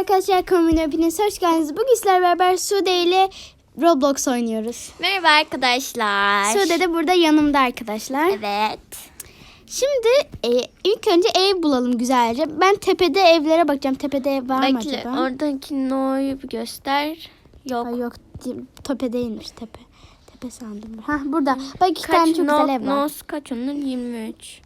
arkadaşlar kanalıma hepiniz hoş geldiniz. Bugün sizlerle beraber Sude ile Roblox oynuyoruz. Merhaba arkadaşlar. Sude de burada yanımda arkadaşlar. Evet. Şimdi e, ilk önce ev bulalım güzelce. Ben tepede evlere bakacağım. Tepede ev var mı Bekle acaba? oradaki no'yu bir göster. Yok. Ay yok tepedeymiş tepe. Tepe sandım. Ha burada. Bak iki tane Kaç çok no, güzel ev var. no's kaç onun? 23.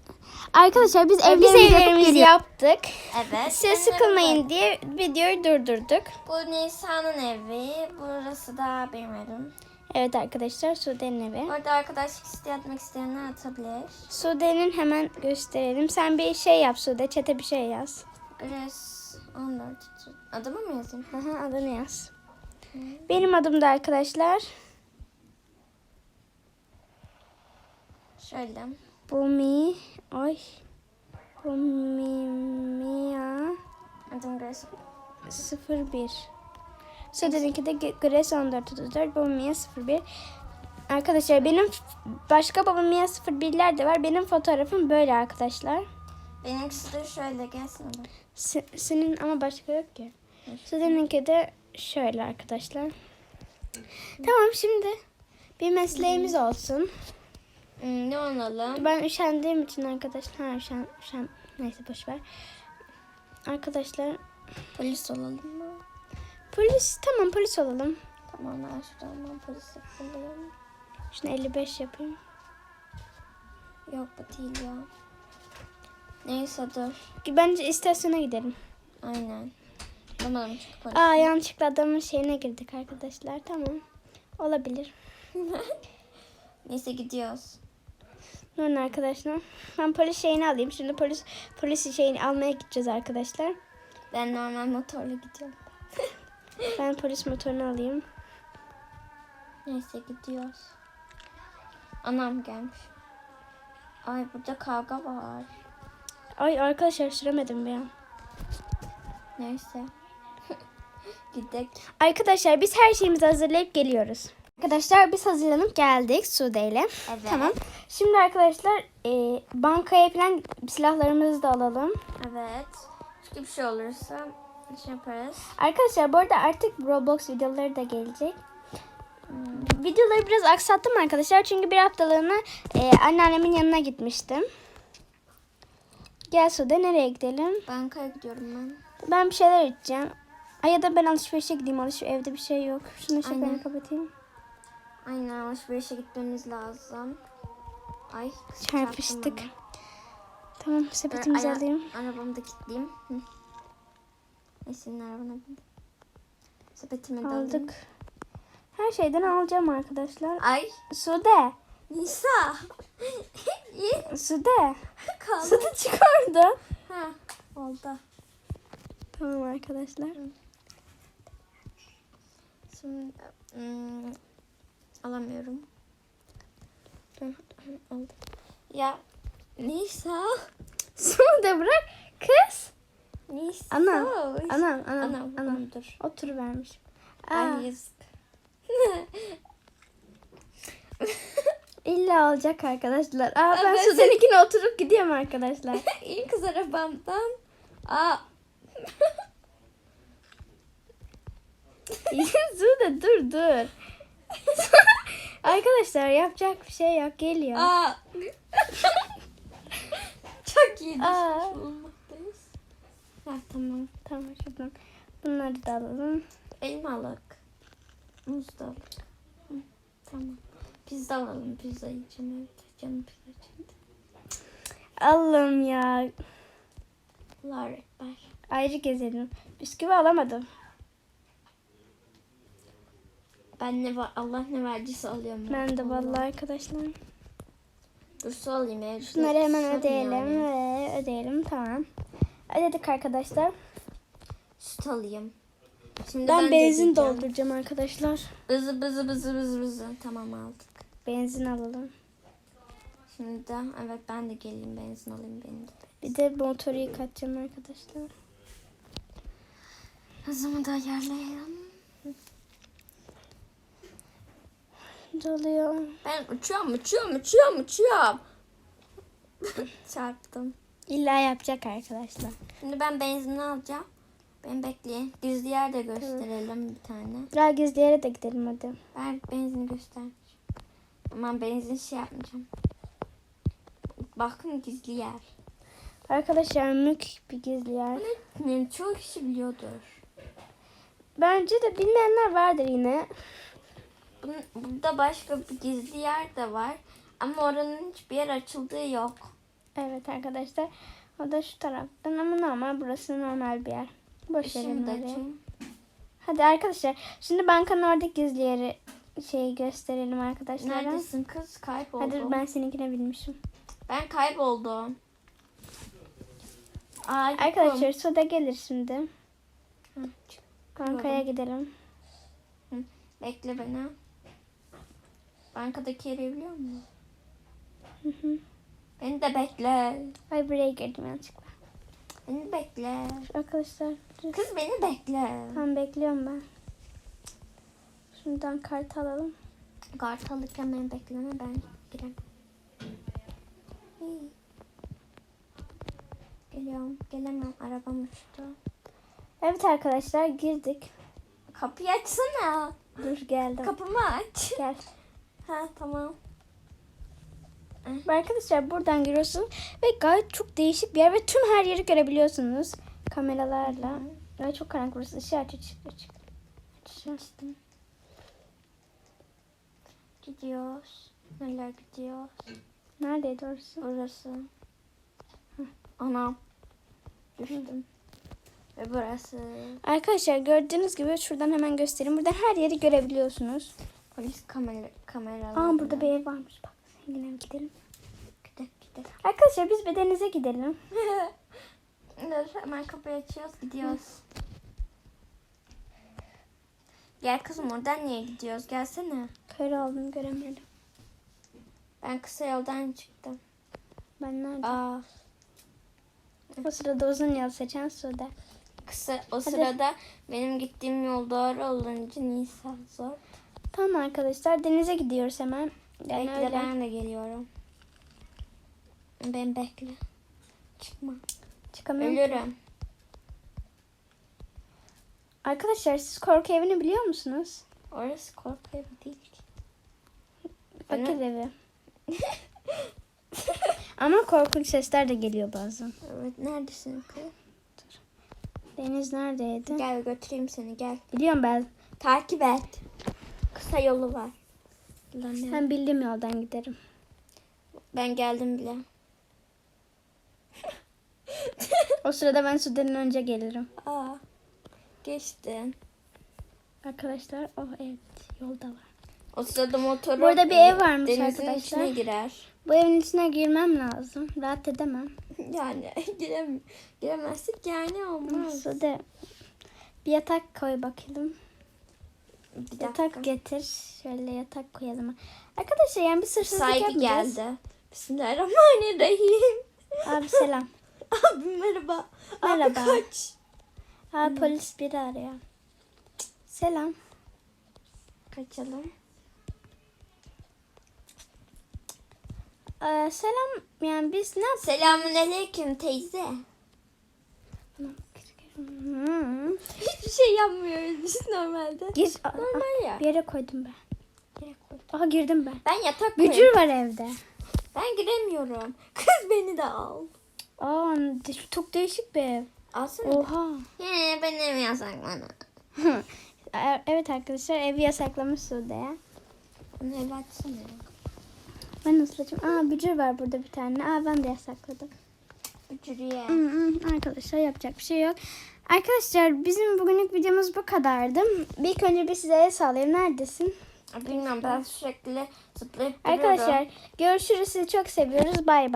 Arkadaşlar biz Biz evlerimizi, yapıp evlerimizi yaptık. Evet. Size sıkılmayın diye videoyu durdurduk. Bu Nisa'nın evi. Burası da benim evim. Evet arkadaşlar Sude'nin evi. Orada arkadaşlık isteği atmak isteyenler atabilir. Sude'nin hemen gösterelim. Sen bir şey yap Sude. Çete bir şey yaz. Grace 14. Adımı mı yazayım? Aha, adını yaz. Benim adım da arkadaşlar Şöyle. Bumi. Ay. Grace. 01. Sude'ninki de Grace 1434. Bumimia 01. Arkadaşlar benim başka Bumimia 01'ler de var. Benim fotoğrafım böyle arkadaşlar. Benimkisi de şöyle gelsin. Se- senin ama başka yok ki. Sude'ninki de şöyle arkadaşlar. Tamam şimdi bir mesleğimiz olsun. Hmm, ne olalım? Ben üşendiğim için arkadaşlar ha, üşen, üşen, neyse boş ver. Arkadaşlar Polis olalım mı? polis tamam polis olalım. Tamam ben şuradan ben polis yapayım. Şunu 55 yapayım. Yok bu değil ya. Neyse dur. Bence istasyona gidelim. Aynen. Çünkü polis. Aa yanlışlıkla adamın şeyine girdik arkadaşlar. Tamam. Olabilir. Neyse gidiyoruz. Durun arkadaşlar. Ben polis şeyini alayım. Şimdi polis polis şeyini almaya gideceğiz arkadaşlar. Ben normal motorla gidiyorum. Ben polis motorunu alayım. Neyse gidiyoruz. Anam gelmiş. Ay burada kavga var. Ay arkadaşlar süremedim bir an. Neyse. Gidek. Arkadaşlar biz her şeyimizi hazırlayıp geliyoruz. Arkadaşlar biz hazırlanıp geldik Sude ile. Evet. Tamam. Şimdi arkadaşlar e, bankaya falan silahlarımızı da alalım. Evet. Çünkü bir şey olursa şey yaparız. Arkadaşlar bu arada artık Roblox videoları da gelecek. Hmm, Videoları biraz aksattım arkadaşlar çünkü bir haftalığına e, anneannemin yanına gitmiştim. Gel Sude nereye gidelim? Bankaya gidiyorum ben. Ben bir şeyler içeceğim. Ay ya da ben alışverişe gideyim. Alış evde bir şey yok. Şunu Aynen. kapatayım. Aynen alışverişe gitmemiz lazım. Ay Çarpıştık. Tamam ama. sepetimizi aya- alayım. Arabamı da kilitleyeyim. Esin'in arabana. Sepetimi de alayım. Aldık. Her şeyden alacağım arkadaşlar. Ay. Sude. Nisa. Sude. kaldı. Sude çıkardı. Ha, oldu. Tamam arkadaşlar. Şimdi hmm, alamıyorum. Ya Nisa. Sude bırak. Kız. Nisa. Anam. Anam. Anam. Anam. Anam. Dur. Otur vermiş. Aa, Ay yazık. illa alacak arkadaşlar. Aa, ben Evet. Sude'ninkine oturup gidiyorum arkadaşlar. İyi kız arabamdan. Aa. Sude dur dur. Arkadaşlar yapacak bir şey yok. Geliyor. Aa. Çok iyi Aa. düşünmüş bulunmaktayız. Ha, tamam. Tamam şuradan. Bunları da alalım. Elmalık. Muz da alalım. Hı, Tamam. Pizza alalım. Pizza yiyeceğim evet. Canım pizza çekti. Allah'ım ya. Allah rekber. Ayrı gezelim. Bisküvi alamadım. Ben ne var Allah ne verdiyse alıyorum. Ben de vallahi arkadaşlar. Dur su alayım evde. Şunları hemen ödeyelim yani. ve ödeyelim tamam. Ödedik arkadaşlar. Süt alayım. Şimdi Ben, de benzin dolduracağım arkadaşlar. Bızı bızı bızı bızı bızı. Tamam aldık. Benzin alalım. Şimdi de evet ben de geleyim benzin alayım benim de. Bir de motoru yıkatacağım arkadaşlar. Hızımı da ayarlayalım. Doluyor. Ben uçuyorum uçuyorum uçuyorum uçuyorum. Çarptım. İlla yapacak arkadaşlar. Şimdi ben benzin alacağım. Ben bekleyin. Gizli yer de gösterelim bir tane. Gel gizli yere de gidelim hadi. Ben benzin göstereceğim. Aman benzin şey yapmayacağım. Bakın gizli yer. Arkadaşlar mük bir gizli yer. Yani çoğu kişi biliyordur. Bence de bilmeyenler vardır yine. Burada başka bir gizli yer de var. Ama oranın hiçbir yer açıldığı yok. Evet arkadaşlar. O da şu taraftan ama normal burası normal bir yer. Boş orayı. açayım. Hadi arkadaşlar şimdi bankanın oradaki gizli yeri şeyi gösterelim arkadaşlar. Neredesin kız? Kayboldum. Hadi ben seninkine bilmişim. Ben kayboldum. Ay, Arkadaşlar Suda gelir şimdi. Hı. Bankaya gidelim. Bekle beni. Bankadaki yeri biliyor musun? Hı hı. Beni de bekle. Ay buraya girdim yanlışlıkla. Beni bekle. Arkadaşlar Kız beni bekle. tam bekliyorum ben. Şundan kart alalım. Kart alırken beni bekleme ben girem. İyi. Geliyorum. Gelemem. Arabam uçtu. Evet arkadaşlar girdik. Kapıyı açsana. Dur geldim. Kapımı aç. Gel. Ha tamam. Arkadaşlar buradan giriyorsunuz ve gayet çok değişik bir yer ve tüm her yeri görebiliyorsunuz kameralarla. Ya çok karanlık burası. Işığı aç aç aç. Aç. Açtım. Gidiyoruz. Neler gidiyoruz? Neredeydi orası? Burası. Anam. Düştüm. Ve burası. Arkadaşlar gördüğünüz gibi şuradan hemen göstereyim. Buradan her yeri görebiliyorsunuz. Polis kamera kameraları. Aa burada bir ev varmış. Bak yine gidelim. Gidelim gidelim. Arkadaşlar biz bir denize gidelim. Dur hemen kapıyı açıyoruz gidiyoruz. Gel kızım oradan niye gidiyoruz? Gelsene. Kör oldum göremedim. Ben kısa yoldan çıktım. Ben nerede? Aa, O sırada uzun yol seçen Sude. kısa o sırada benim gittiğim yol doğru olunca Nisa zor. Tamam arkadaşlar denize gidiyoruz hemen. Bekle öyle. ben de geliyorum. Ben bekle. Çıkma. Çıkamıyorum. Ölürüm. Arkadaşlar siz korku evini biliyor musunuz? Orası korku evi değil ki. Fakir evi. Ama korkunç sesler de geliyor bazen. Evet neredesin kız? Deniz neredeydi? Gel götüreyim seni gel. Biliyorum ben. Takip et. Kısa yolu var. Ben bildiğim yoldan giderim. Ben geldim bile. O sırada ben Sude'nin önce gelirim. Aa, geçtin. Arkadaşlar oh evet yolda var. O sırada motoru Burada bir ev varmış denizin arkadaşlar. içine girer. Bu evin içine girmem lazım. Rahat edemem. Yani girem giremezsek yani olmaz. Sude bir yatak koy bakalım. Bir dakika. Yatak getir. Şöyle yatak koyalım. Arkadaşlar yani bir sırsızlık Saygı yapmayacağız. geldi. Bismillahirrahmanirrahim. Abi selam. Abi merhaba. Merhaba. Abi kaç. Abi polis biri arıyor. Selam. Kaçalım. Ee, selam. Yani biz ne yap? Selamun aleyküm teyze. Hmm. Hiçbir şey yapmıyoruz biz normalde. Gir. Normal ya. Bir yere koydum ben. Yere koy. Aha girdim ben. Ben yatak koyayım. Bücür var evde. Ben giremiyorum. Kız beni de al. Aa çok değişik bir ev. Alsana. Oha. He benim yasak bana. E- evet arkadaşlar evi yasaklamış Sude'ye. Onu ev açsana. Ben nasıl açayım? Aa bücür var burada bir tane. Aa ben de yasakladım. Hı, Arkadaşlar yapacak bir şey yok. Arkadaşlar bizim bugünlük videomuz bu kadardı. Bir ilk önce bir size el sallayayım. Neredesin? Bilmiyorum ben sürekli zıplayıp duruyorum. Arkadaşlar görüşürüz. Sizi çok seviyoruz. Bay bay.